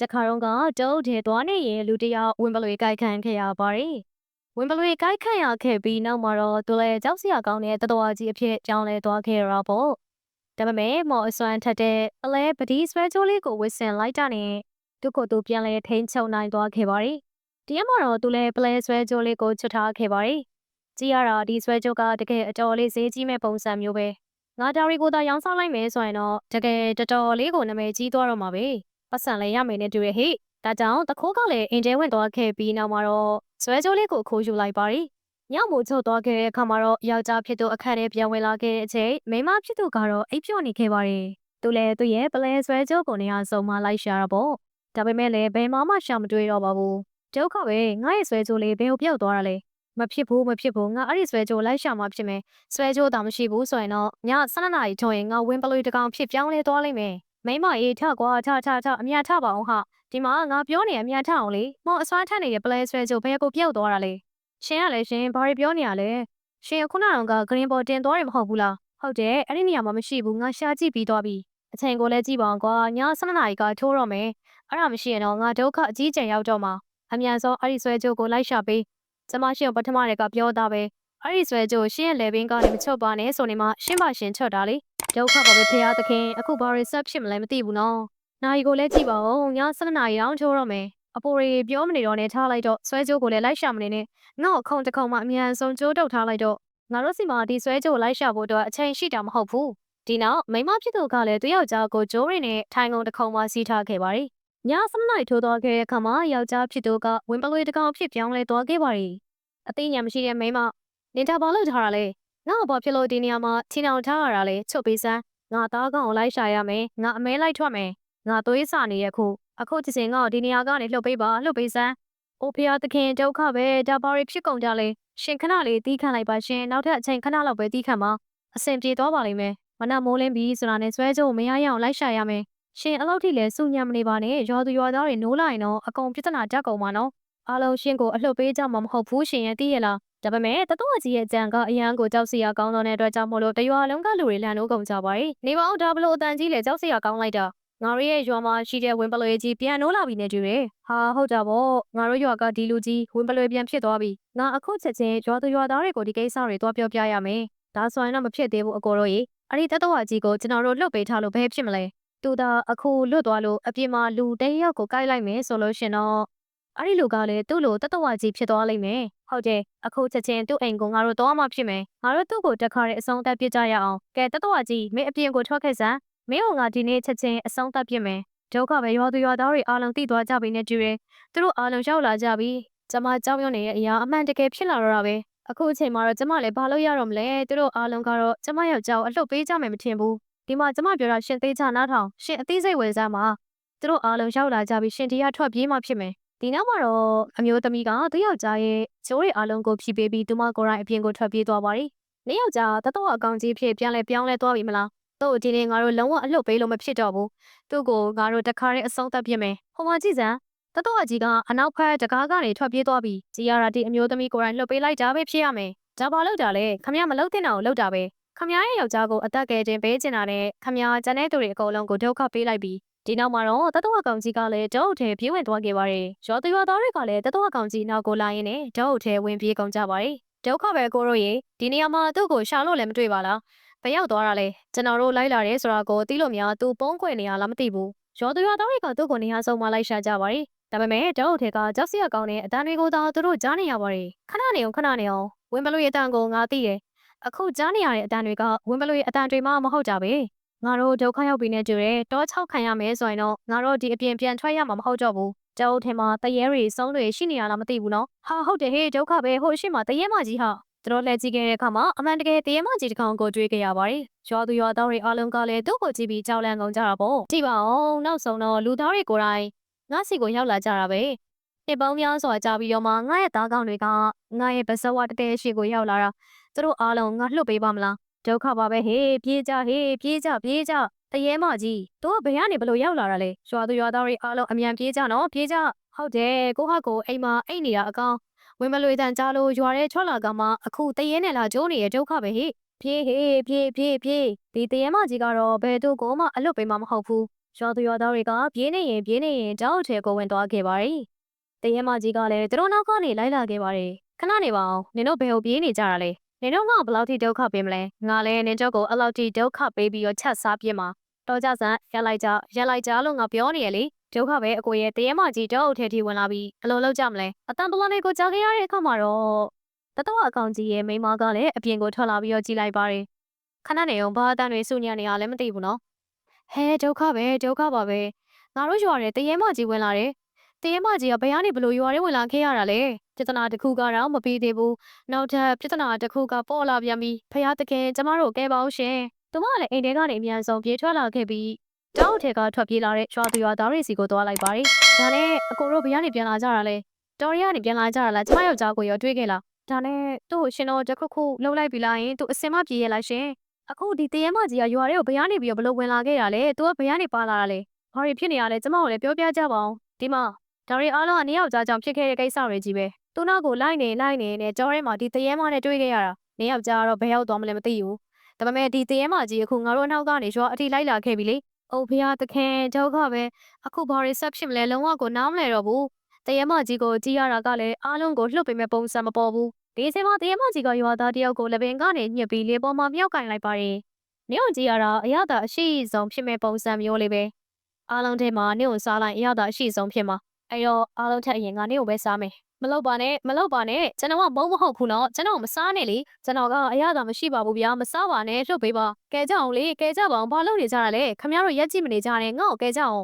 တခါတော့ကတုတ်ထဲသွားနေရင်လူတစ်ယောက်ဝင်ပလွေကြိုက်ခံခဲ့ရပါတယ်။ဝင်ပလွေကြိုက်ခံရခဲ့ပြီးနောက်မှာတော့သူလည်းကြောက်စရာကောင်းတဲ့တတော်ကြီးအဖြစ်ကြောင်းလဲသွားခဲ့ရတာပေါ့။ဒါပေမဲ့မော်အစွမ်းထက်တဲ့အလဲပဒီဆွဲချိုးလေးကိုဝစ်ဆင်လိုက်တာနဲ့သူ့ကိုယ်သူပြန်လဲထိန်းချုပ်နိုင်သွားခဲ့ပါတယ်။ဒီရက်မှာတော့သူလည်းပလဲဆွဲချိုးလေးကိုချွတ်ထားခဲ့ပါတယ်။ကြည့်ရတာဒီဆွဲချိုးကတကယ်အတော်လေးဈေးကြီးမဲ့ပုံစံမျိုးပဲ။ငါဒါရီကိုသာရောင်းစားလိုက်မယ်ဆိုရင်တော့တကယ်တော်တော်လေးကိုနာမည်ကြီးသွားတော့မှာပဲ။ ပတ်စံလည်းရမယ်နဲ့တူရဟိ။ဒါကြောင့်တခိုးကလည်းအင်ဂျဲဝင်သွားခဲ့ပြီးနောက်မှာတော့ဆွဲကြိုးလေးကိုခိုးယူလိုက်ပါရီ။ညမို့ချုပ်သွားခဲ့တဲ့အခါမှာတော့ယောက်ျားဖြစ်သူအခက်ထဲပြန်ဝင်လာခဲ့တဲ့အချိန်မိန်းမဖြစ်သူကတော့အိပ်ပျော်နေခဲ့ပါရီ။သူလည်းသူ့ရဲ့ပလဲဆွဲကြိုးကိုနေရာစုံမှလိုက်ရှာတာပေါ့။ဒါပေမဲ့လည်းဘယ်မှမှရှာမတွေ့တော့ပါဘူး။ဒုက္ခပဲငါ့ရဲ့ဆွဲကြိုးလေးဘယ်ကိုပြောက်သွားတာလဲ။မဖြစ်ဘူးမဖြစ်ဘူးငါအဲ့ဒီဆွဲကြိုးလိုက်ရှာမှဖြစ်မယ်။ဆွဲကြိုးတောင်မရှိဘူးဆိုရင်တော့ည12နာရီထုံးရင်ငါဝင်းပလွေတကောင်ဖြစ်ပြောင်းလဲသွားလိမ့်မယ်။ မိမအေးထကွာထထထအမြတ်ထပါအောင်ဟာဒီမှာငါပြောနေအမြတ်ထအောင်လေမော်အစွမ်းထက်နေတဲ့ပလဲဆွဲကြိုဘယ်ကိုပြုတ်သွားတာလဲရှင်ကလည်းရှင်ဘာတွေပြောနေရလဲရှင်ခုနကဂရင်းပေါ်တင်သွားတယ်မဟုတ်ဘူးလားဟုတ်တယ်အဲ့ဒီနေရာမှာမရှိဘူးငါရှာကြည့်ပြီးသွားပြီအချိန်ကိုလည်းကြည့်ပါအောင်ကွာည7နာရီကထိုးတော့မယ်အဲ့ဒါမရှိရင်တော့ငါဒုက္ခအကြီးကျယ်ရောက်တော့မှာအမြန်ဆုံးအဲ့ဒီဆွဲကြိုကိုလိုက်ရှာပေးကျမရှင်ပထမတည်းကပြောတာပဲ အဲ့ဒီဆွဲကြိုရှင်ရဲ့လေဘင်းကနေမချော့ပါနဲ့ဆိုနေမှရှင်ပါရှင်ချော့တာလေဒုက္ခပါပဲဖေရသခင်အခုဘာရီဆက်ဖြစ်မလဲမသိဘူးနော်နိုင်ကိုလည်းကြည့်ပါဦးည7နာရီတောင်ချိုးတော့မယ်အပိုရီပြောမနေတော့နဲ့ထားလိုက်တော့ဆွဲကြိုးကိုလည်းလိုက်ရှာမနေနဲ့ငါ့အခုံတစ်ခုံမှအမြန်ဆုံးကြိုးတုပ်ထားလိုက်တော့ငါတို့စီမှာဒီဆွဲကြိုးလိုက်ရှာဖို့အတွက်အချိန်ရှိတာမဟုတ်ဘူးဒီနောက်မိမဖြစ်သူကလည်းသူ့ယောက်ျားကိုဂျိုးရင်းနဲ့ထိုင်ကုန်တစ်ခုံမှစီးထားခဲ့ပါရီည7နာရီထိုးသွားခဲ့တဲ့အခါမှာယောက်ျားဖြစ်သူကဝင်ပလွေတစ်ကောင်ဖြစ်ပြောင်းလဲသွားခဲ့ပါရီအသိဉာဏ်မရှိတဲ့မိမ နင်တာဘာလို့ထားတာလဲငါ့ဘာဖြစ်လို့ဒီနေရာမှာထင်းအောင်ထားရတာလဲချုပ်ပေးစမ်းငါသားကောင်ကိုလိုက်ရှာရမယ်ငါအမဲလိုက်ထွက်မယ်ငါသွေးစနေရခုအခုချစ်စင်ငါ့ကိုဒီနေရာကနေလှုပ်ပေးပါလှုပ်ပေးစမ်းအိုဖေယာသခင်ဒုက္ခပဲဒါပါရီဖြစ်ကုန်ကြလေရှင်ခဏလေးတီးခန့်လိုက်ပါရှင်နောက်ထပ်အချိန်ခဏလောက်ပဲတီးခန့်ပါအဆင်ပြေသွားပါလိမ့်မယ်မနက်မိုးလင်းပြီးဆိုတာနဲ့ဆွဲကြိုးမရရအောင်လိုက်ရှာရမယ်ရှင်အလောက်ထိလဲစုညံမနေပါနဲ့ရွာသူရွာသားတွေနိုးလာရင်တော့အကုန်ပြဿနာတက်ကုန်ပါနော်အားလုံးရှင်ကိုအလှုပ်ပေးကြမှာမဟုတ်ဘူးရှင်ရဲ့သိရလား ဒါပေမဲ့တတော်ကြီးရဲ့ကြံကအရန်ကိုကြောက်စရာကောင်းတဲ့အတွက်ကြောင့်မို့လို့တရွာလုံးကလူတွေလန့်လို့ကုန်ကြပါ යි နေပါဦးဒါဘလို့အတန်ကြီးလေကြောက်စရာကောင်းလိုက်တာငါတို့ရဲ့ရွာမှာရှိတဲ့ဝင်းပလွေကြီးပြန်နိုးလာပြီနေတူတယ်ဟာဟုတ်တာပေါ့ငါတို့ရွာကဒီလူကြီးဝင်းပလွေပြန်ဖြစ်သွားပြီငါအခုချက်ချင်းရွာသူရွာသားတွေကိုဒီကိစ္စတွေသွားပြောပြရမယ်ဒါဆိုရင်တော့မဖြစ်သေးဘူးအကိုတို့ရေအဲ့ဒီတတော်ကြီးကိုကျွန်တော်တို့လွတ်ပေးထားလို့ဘယ်ဖြစ်မလဲတူတာအခုလွတ်သွားလို့အပြင်မှာလူတယောက်ကိုကိုက်လိုက်မယ်ဆိုလို့ရှင်တော့ အဲ့ဒီလူကလည်းသူ့လိုတတဝကြီးဖြစ်သွားလိမ့်မယ်ဟုတ်တယ်အခုချက်ချင်းသူ့အိမ်ကိုငါတို့တော့မှဖြစ်မယ်ငါတို့သူ့ကိုတက်ခါတဲ့အဆုံးသက်ပြကြရအောင်ကဲတတဝကြီးမင်းအပြင်ကိုထွက်ခဲ့စမ်းမင်းတို့ငါဒီနေ့ချက်ချင်းအဆုံးသက်ပြမယ်ဒုက္ခပဲရွာသူရွာသားတွေအားလုံးသိသွားကြပြီနဲ့တူတယ်သူတို့အားလုံးရောက်လာကြပြီကျမကြောက်ရွံ့နေတဲ့အရာအမှန်တကယ်ဖြစ်လာတော့တာပဲအခုအချိန်မှာတော့ကျမလည်းဘာလို့ရတော့မလဲသူတို့အားလုံးကတော့ကျမယောက်ျားကိုအလှုပ်ပေးကြမယ်မထင်ဘူးဒီမှာကျမပြောတာရှင်သေးချနားထောင်ရှင်အသေးစိတ်ဝယ်စမ်းပါသူတို့အားလုံးရောက်လာကြပြီရှင်ဒီကထွက်ပြေးမှဖြစ်မယ် ဒီနောက်မှာတော့အမျိုးသမီးကသူယောက်ျားရဲ့ကျိုးတွေအားလုံးကိုဖြီးပေးပြီးသူမကိုယ်တိုင်အပြင်ကိုထွက်ပြေးသွားပါရီ။နေ့ယောက်ျားတတော်အကောင်ကြီးဖြစ်ပြန်လဲပြောင်းလဲသွားပြီမလား။သူ့ဒီနေ့ငါတို့လုံးဝအလှုပ်ပေးလို့မဖြစ်တော့ဘူး။သူ့ကိုငါတို့တခါတည်းအဆုံးသတ်ပြမယ်။ဟိုမှာကြည့်စမ်းတတော်အကြီးကအနောက်ဖက်တကားကနေထွက်ပြေးသွားပြီ။ကြည်ရတာဒီအမျိုးသမီးကိုယ်တိုင်လှုပ်ပေးလိုက်တာပဲဖြစ်ရမယ်။ဒါပါလို့တာလေခမရမလှုပ်တဲ့နာကိုလှုပ်တာပဲ။ခမရရဲ့ယောက်ျားကိုအသက်ကယ်တင်ပေးချင်တာနဲ့ခမရကျန်တဲ့သူတွေအကုန်လုံးကိုဒုက္ခပေးလိုက်ပြီ။ ဒီနောက်မှာတော့တတော်ကောင်ကြီးကလည်းတောအုပ်ထဲပြေးဝင်သွားခဲ့ပါတယ်။ရောသူရောသားတွေကလည်းတတော်ကောင်ကြီးနောက်ကိုလာရင်းနဲ့တောအုပ်ထဲဝင်ပြေးကုန်ကြပါတယ်။ဒုက္ခပဲကိုတို့ရေဒီနေရာမှာသူ့ကိုရှာလို့လည်းမတွေ့ပါလား။ဘယ်ရောက်သွားတာလဲ။ကျွန်တော်တို့လိုက်လာတယ်ဆိုတာကိုသိလို့များသူပုံးကွယ်နေရလားမသိဘူး။ရောသူရောသားတွေကသူ့ကိုနေရာဆုံးမှလိုက်ရှာကြပါတယ်။ဒါပေမဲ့တောအုပ်ထဲကကြောက်စရာကောင်းတဲ့အတန်းတွေကိုသာသူတို့ကြားနေရပါတယ်။ခဏနေအောင်ခဏနေအောင်ဝင်းဘလူရဲ့အတန်းကိုငါသိတယ်။အခုကြားနေရတဲ့အတန်းတွေကဝင်းဘလူရဲ့အတန်းတွေမှမဟုတ်ကြပဲ။ ငါတို့ဒုက္ခရောက်ပြီးနေကြတယ်တောချောက်ခံရမယ်ဆိုရင်တော့ငါတို့ဒီအပြင်ပြန်ထွက်ရမှာမဟုတ်တော့ဘူးတောထဲမှာတရေတွေစုံးတွေရှိနေရလားမသိဘူးနော်ဟာဟုတ်တယ်ဟေးဒုက္ခပဲဟိုရှိမှာတရေမကြီးဟာသူတို့လက်ကြည့်ခဲ့တဲ့အခါမှာအမှန်တကယ်တရေမကြီးတစ်ကောင်ကိုတွေ့ခဲ့ရပါတယ်ရွာသူရွာသားတွေအားလုံးကလည်းသူ့ကိုကြည့်ပြီးကြောက်လန့်ကုန်ကြတာပေါ့ကြည့်ပါဦးနောက်ဆုံးတော့လူသားတွေကိုယ်တိုင်ငါစီကိုရောက်လာကြတာပဲနှစ်ပေါင်းများစွာကြာပြီးတော့မှငါရဲ့သားကောင်တွေကငါရဲ့ပစဝတတဲရှိကိုရောက်လာတာသူတို့အားလုံးငါလှုပ်ပေးပါမလား ဒုက္ခပါပဲဟေးပြေးကြဟေးပြေးကြပြေးကြတရေမကြီးတို့ကဘယ်ကနေဘလို့ရောက်လာတာလဲရွာသူရွာသားတွေအားလုံးအမြန်ပြေးကြနော်ပြေးကြဟုတ်တယ်ကိုဟာကိုအိမ်မှာအိမ်နေတာအကောင်ဝင်မလွေတန်ကြားလို့ရွာတဲ့ထွက်လာကမှအခုတရေနဲ့လာကျိုးနေတဲ့ဒုက္ခပဲဟေးပြေးဟေးပြေးပြေးပြေးဒီတရေမကြီးကတော့ဘယ်သူကိုမှအလွတ်ပေးမှာမဟုတ်ဘူးရွာသူရွာသားတွေကပြေးနေရင်ပြေးနေရင်တောက်ထဲကိုဝင်သွားခဲ့ပါတယ်။တရဲမကြီးကလည်းသူတို့နောက်ကနေလိုက်လာခဲ့ပါတယ်။ခဏနေပါအောင်နင်တို့ဘယ်ကိုပြေးနေကြတာလဲ။ နင်တို့ငါ့ကိုဘယ်လောက်ထိဒုက္ခပေးမလဲ။ငါလည်းနင်တို့ကိုအဲ့လောက်ထိဒုက္ခပေးပြီးတော့ချက်စားပြစ်မှာတော်ကြဆန်ရက်လိုက်ကြရက်လိုက်ကြလို့ငါပြောနေရလေဒုက္ခပဲအကိုရဲ့တရဲမကြီးတောက်ထဲထိဝင်လာပြီးဘယ်လိုလုပ်ကြမလဲ။အတန်ပလန်လေးကိုကြားခဲ့ရတဲ့အခါမှာတော့တတော်အကောင်ကြီးရဲ့မိန်းမကလည်းအပြင်ကိုထွက်လာပြီးတော့ကြည်လိုက်ပါတယ်။ခဏနေအောင်ဘာအတန်တွေစုညံ့နေရလဲမသိဘူးနော်။ဟဲဒုက္ခပဲဒုက္ခပါပဲ။ငါတို့ရွာတဲ့တရဲမကြီးဝင်လာတယ်။ တရဲမကြီးကဘယ်ကနေဘလို့ရွာထဲဝင်လာခဲ့ရတာလဲ။ပြဿနာတစ်ခုကတော့မပြီးသေးဘူး။နောက်ထပ်ပြဿနာတစ်ခုကပေါ်လာပြန်ပြီ။ဖះတခင်ကျမတို့ကဲပါအောင်ရှင်။သူမကလည်းအိမ်ထဲကနေအမြန်ဆုံးပြေးထွက်လာခဲ့ပြီးတောက်ထဲကထွက်ပြေးလာတဲ့ရွာသူရွာသားတွေစီကိုသွားလိုက်ပါတယ်။ဒါနဲ့အကိုတို့ဘယ်ကနေပြန်လာကြတာလဲ။တော်ရီကနေပြန်လာကြတာလားကျမယောက်ျားကိုရောတွေ့ခဲ့လား။ဒါနဲ့သူ့ကိုရှင်တော့တစ်ခုခုလှုပ်လိုက်ပြီလားယင်သူအစင်မပြေးရလားရှင်။အခုဒီတရဲမကြီးကရွာထဲကိုဘယ်ကနေပြီးတော့ဘလို့ဝင်လာခဲ့တာလဲ။ तू ကဘယ်ကနေပါလာတာလဲ။ဘာတွေဖြစ်နေရလဲကျမကိုလည်းပြောပြကြပါအောင်။ဒီမှာ ဒါတွေအားလုံးကနေယောက်ျားကြောင့်ဖြစ်ခဲ့တဲ့ကိစ္စတွေကြီးပဲ။သူ့နောက်ကိုလိုက်နေလိုက်နေနဲ့ကြောထဲမှာဒီတရဲမနဲ့တွေ့ခဲ့ရတာ။နေယောက်ျားကတော့ဘယ်ရောက်သွားမလဲမသိဘူး။ဒါပေမဲ့ဒီတရဲမကြီးအခုငါတို့အနောက်ကနေရွာအထိလိုက်လာခဲ့ပြီလေ။အိုဖေဟာတခင်ဒုက္ခပဲ။အခုဘာတွေဆက်ဖြစ်မလဲလုံးဝကိုနားမလဲတော့ဘူး။တရဲမကြီးကိုကြည့်ရတာကလည်းအားလုံးကိုလှုပ်ပေးမဲ့ပုံစံမပေါ်ဘူး။ဒီအချိန်မှာတရဲမကြီးကရွာသားတယောက်ကိုလက်ပင်ကနေညှစ်ပြီးလေပေါ်မှာမြောက်ကင်လိုက်ပါတယ်။နေအောင်ကြည့်ရတာအရသာအရှိဆုံးဖြစ်မဲ့ပုံစံမျိုးလေးပဲ။အားလုံးထဲမှာနေအောင်စားလိုက်အရသာအရှိဆုံးဖြစ်မှာ။ အဲ့တော့အားလုံးထက်အရင်ကနေကိုပဲစားမယ်။မလုပ်ပါနဲ့မလုပ်ပါနဲ့ကျွန်တော်ကမုန်းမဟုတ်ဘူးနော်ကျွန်တော်မစားနဲ့လေကျွန်တော်ကအရသာမရှိပါဘူးဗျာမစားပါနဲ့လှုပ်ပေးပါကဲကြအောင်လေကဲကြပါအောင်ဘာလုပ်နေကြတာလဲခမရတို့ရက်ကြည့်မနေကြနဲ့ငါ့ကိုကဲကြအောင်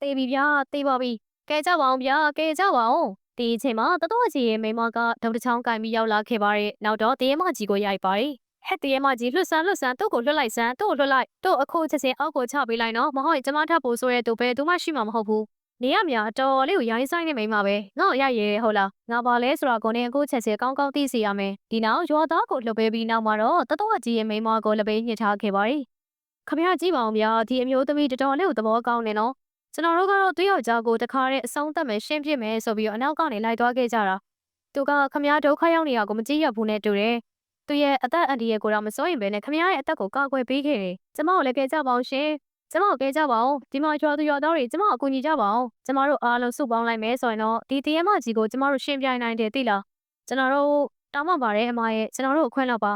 တေးပြီဗျာတေးပါပြီကဲကြပါအောင်ဗျာကဲကြပါအောင်ဒီအချိန်မှာတတော်ကြီးရဲ့မိမကဒုံတချောင်းကင်ပြီးရောက်လာခဲ့ပါတယ်နောက်တော့တရေမကြီးကိုရိုက်ပါတယ်ဟဲ့တရေမကြီးလွတ်ဆန်းလွတ်ဆန်းသူ့ကိုလွတ်လိုက်စမ်းသူ့ကိုလွတ်လိုက်သူ့အခုချက်ချင်းအောက်ကိုချပေးလိုက်နော်မဟုတ်ရင်ကျမထပ်ဖို့ဆိုရဲသူပဲသူမှရှိမှာမဟုတ်ဘူး နေရမြအတော်လေးကိုရိုင်းဆိုင်နေမိမပဲငါ့ကိုရိုက်ရဲဟုတ်လားငါပါလဲဆိုတော့ကိုနေအခုချက်ချင်းကောင်းကောင်းသိစီရမယ်ဒီနောက်ရွာသားကိုလှုပ်ပေးပြီးနောက်မှာတော့တတော်ကြီးရဲ့မိမကိုလှပေးညှစ်ထားခဲ့ပါတယ်ခမရကြည့်ပါအောင်ဗျာဒီအမျိုးသမီးတော်တော်လေးကိုသဘောကောင်းနေနော်ကျွန်တော်တို့ကတော့သူ့ယောက်ျားကိုတခါတည်းအဆုံးသတ်မယ်ရှင်းပြမယ်ဆိုပြီးတော့အနောက်ကနေလိုက်သွားခဲ့ကြတာသူကခမရဒုက္ခရောက်နေတာကိုမကြည့်ရဘူးနဲ့တူတယ်သူရဲ့အသက်အန္တရာယ်ကိုတော့မစိုးရင်ပဲနဲ့ခမရရဲ့အသက်ကိုကာကွယ်ပေးခဲ့တယ်ကျမကိုလည်းကဲကြပါအောင်ရှင် ကျမကိုကဲကြပါအောင်ဒီမှာရွာသူရွာသားတွေကျမကိုအကူညီကြပါအောင်ကျမတို့အားလုံးစုပေါင်းလိုက်မယ်ဆိုရင်တော့ဒီတရဲမကြီးကိုကျမတို့ရှင်းပြနိုင်တယ်သိလားကျွန်တော်တို့တောင်းပန်ပါတယ်အမရဲ့ကျွန်တော်တို့အခွင့်လောက်ပါ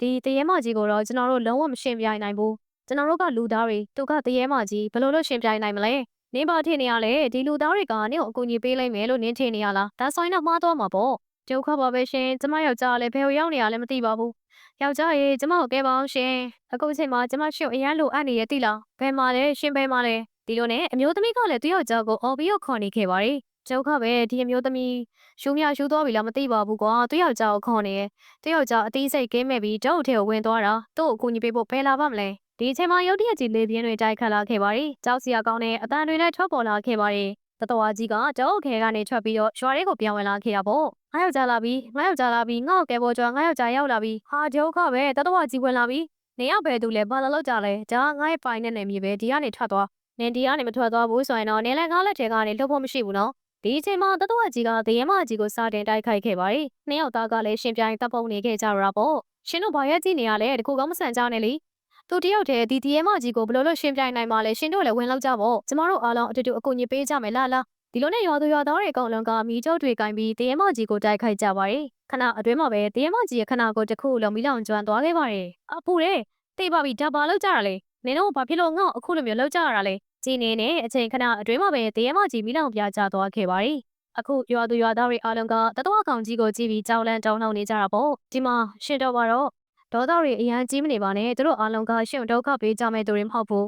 ဒီတရဲမကြီးကိုတော့ကျွန်တော်တို့လုံးဝမရှင်းပြနိုင်ဘူးကျွန်တော်တို့ကလူသားတွေသူကတရဲမကြီးဘယ်လိုလုပ်ရှင်းပြနိုင်မလဲနင်းပါထင်နေရလေဒီလူသားတွေကနင့်ကိုအကူအညီပေးလိုက်မယ်လို့နင်းထင်နေရလားဒါဆိုရင်တော့မှားသွားမှာပေါ့ဒုက္ခပါပဲရှင်ကျမယောက်ျားလည်းဘယ်ကိုရောက်နေရလဲမသိပါဘူး ယောက်ျားရေကျမကိုကဲပါအောင်ရှင်အခုချိန်မှာကျမရှင်အရန်လိုအပ်နေရတိလားဘယ်မှာလဲရှင်ဘယ်မှာလဲဒီလိုနဲ့အမျိုးသမီးကလည်းသူ့ယောက်ျားကိုအော်ပြီးတော့ခေါ်နေခဲ့ပါတယ်ဒုက္ခပဲဒီအမျိုးသမီးရှူးမြရှူးသွားပြီလားမသိပါဘူးကွာသူ့ယောက်ျားကိုခေါ်နေတယ်သူ့ယောက်ျားအသေးစိတ်ကင်းမဲ့ပြီးတောက်ထဲကိုဝင်သွားတာသူ့ကိုအကူအညီပေးဖို့ဘယ်လာပါမလဲဒီအချိန်မှာရုတ်တရက်ကြီးလေပြင်းတွေတိုက်ခတ်လာခဲ့ပါတယ်။ကြောက်စရာကောင်းတဲ့အတန်တွေနဲ့ထွက်ပေါ်လာခဲ့ပါတယ်။တတော်ကြီးကတောအုပ်ခဲကနေထွက်ပြီးတော့ရွာလေးကိုပြောင်းဝင်လာခဲ့ရပေါ့။ ငါယောက်ျားလာပြီငါယောက်ျားလာပြီငါ့ကိုကဲပေါ်ကြွားငါယောက်ျားရောက်လာပြီ။ဟာဒုက္ခပဲတတော်ကြီးဝင်လာပြီ။နေရောက်ပဲသူလဲဘာလာလောက်ကြလဲ။ဒါငါရဲ့ပိုင်နဲ့နေမြေပဲဒီကနေထွက်သွား။နင်ဒီကနေမထွက်သွားဘူးဆိုရင်တော့နင်လည်းငါလက်ထဲကနေလှုပ်ဖို့မရှိဘူးနော်။ဒီအချိန်မှာတတော်ကြီးကဒရဲမကြီးကိုစတင်တိုက်ခိုက်ခဲ့ပါတယ်။နှစ်ယောက်သားကလည်းရှင်ပြိုင်တပ်ပုံနေခဲ့ကြတာပေါ့။ရှင်တို့ဘာရက်ကြည့်နေရလဲတကူကောင်းမဆန်ကြနဲ့လေ။သူတယောက်တည်းဒီဒီရဲမကြီးကိုဘယ်လိုလုပ်ရှင်းပြနိုင်မှာလဲရှင်တို့လည်းဝင်လောက်ကြပေါ့ကျမတို့အားလုံးအတူတူအကူအညီပေးကြမယ်လားလား ဒီလိုနဲ့ရွာသူရွာသားတွေအကုန်လုံးကမိကျုပ်တွေကင်ပြီးတရဲမကြီးကိုတိုက်ခိုက်ကြပါတယ်ခဏအတွင်းမှာပဲတရဲမကြီးရဲ့ခဏကိုတစ်ခုလုံးမိလောင်ကျွမ်းသွားခဲ့ပါတယ်အဖူတဲ့တေးပါပြီဒါပါလောက်ကြတာလေနင်တို့ဘာဖြစ်လို့ငေါ့အခုလိုမျိုးလောက်ကြရတာလဲကြည်နေနဲ့အချိန်ခဏအတွင်းမှာပဲတရဲမကြီးမိလောင်ပြကြသွားခဲ့ပါတယ်အခုရွာသူရွာသားတွေအားလုံးကတတော်ကောင်ကြီးကိုကြည့်ပြီးကြောက်လန့်တောင်းနှောင်းနေကြတာပေါ့ဒီမှာရှင်တော့ပါတော့ဒေါသတွေအရန်ကြီးမနေပါနဲ့သူတို့အားလုံးကရှင်ဒုက္ခပေးကြမဲ့သူတွေမဟုတ်ဘူး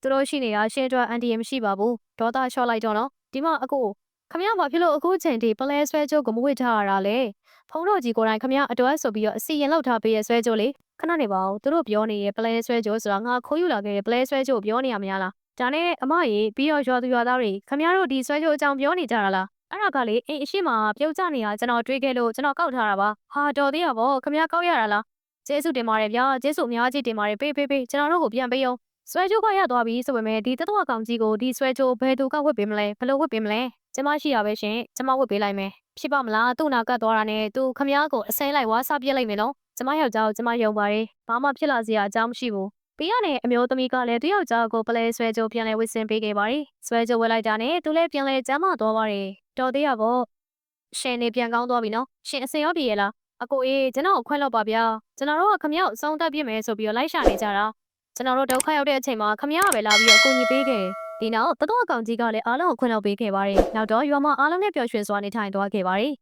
သူတို့ရှိနေတာရှင်အတွက်အန်တီရမရှိပါဘူးဒေါသလျှော့လိုက်တော့နော် ဒီမှာအကိုခမရဘာဖြစ်လို့အခုချိန်ထိပလဲဆွဲကြိုးကိုမဝစ်ထားရတာလဲဖုံးတော်ကြီးကိုယ်တိုင်ခမရအတွက်ဆိုပြီးတော့အစီရင်လောက်ထားပေးရဆွဲကြိုးလေခဏနေပါဦးသူတို့ပြောနေတဲ့ပလဲဆွဲကြိုးဆိုတာငါခိုးယူလာခဲ့တဲ့ပလဲဆွဲကြိုးပြောနေရမလားဒါနဲ့အမကြီးပြီးတော့ရွာသူရွာသားတွေခမရတို့ဒီဆွဲကြိုးအကြောင်းပြောနေကြတာလားအဲ့ဒါကလေအိမ်အရှိမပြုတ်ကျနေတာကျွန်တော်တွေးခဲ့လို့ကျွန်တော်ကောက်ထားတာပါဟာတော်သေးရပါခမရကောက်ရတာလားကျေးဇူးတင်ပါတယ်ဗျာကျေးဇူးအများကြီးတင်ပါတယ်ပေးပေးပေးကျွန်တော်တို့ကိုပြန်ပေးအောင် ဆွဲကြိုးကရသွားပြီဆိုပေမဲ့ဒီတတော်ကောင်ကြီးကိုဒီဆွဲကြိုးဘယ်သူကဝတ်ပေးမလဲဘယ်လိုဝတ်ပေးမလဲကျမရှိရပဲရှင်ကျမဝတ်ပေးလိုက်မယ်ဖြစ်ပါမလားသူ့နာကတ်သွားတာနဲ့သူခမ ्या ကိုအစဲလိုက်ဝါးစားပြစ်လိုက်မယ်နော်ကျမယောက်ျားကိုကျမယုံပါတယ်ဘာမှဖြစ်လာစရာအကြောင်းမရှိဘူးပြီးရတဲ့အမျိုးသမီးကလည်းသူ့ယောက်ျားကိုပလဲဆွဲကြိုးပြန်လဲဝစ်စင်ပေးခဲ့ပါတယ်ဆွဲကြိုးဝဲလိုက်တာနဲ့သူလည်းပြန်လဲကျမ်းမာသွားပါတယ်တော်သေးရပေါ့ရှင်နေပြန်ကောင်းသွားပြီနော်ရှင်အစင်ရောပြေရလားအကိုအေးကျွန်တော်ကိုခွင့်လို့ပါဗျာကျွန်တော်တို့ကခမရောက်အဆုံးသတ်ပြစ်မယ်ဆိုပြီးတော့လိုက်ရှာနေကြတာ ကျွန်တော်တို့ဒုက္ခရောက်တဲ့အချိန်မှာခမရပဲလာပြီးတော့အကူညီပေးခဲ့ဒီနောက်တတော်အကောင်ကြီးကလည်းအားလုံးကိုခွင့်လို့ပေးခဲ့ပါတယ်နောက်တော့ရွာမအားလုံးနဲ့ပျော်ရွှင်စွာနေထိုင်သွားခဲ့ပါတယ်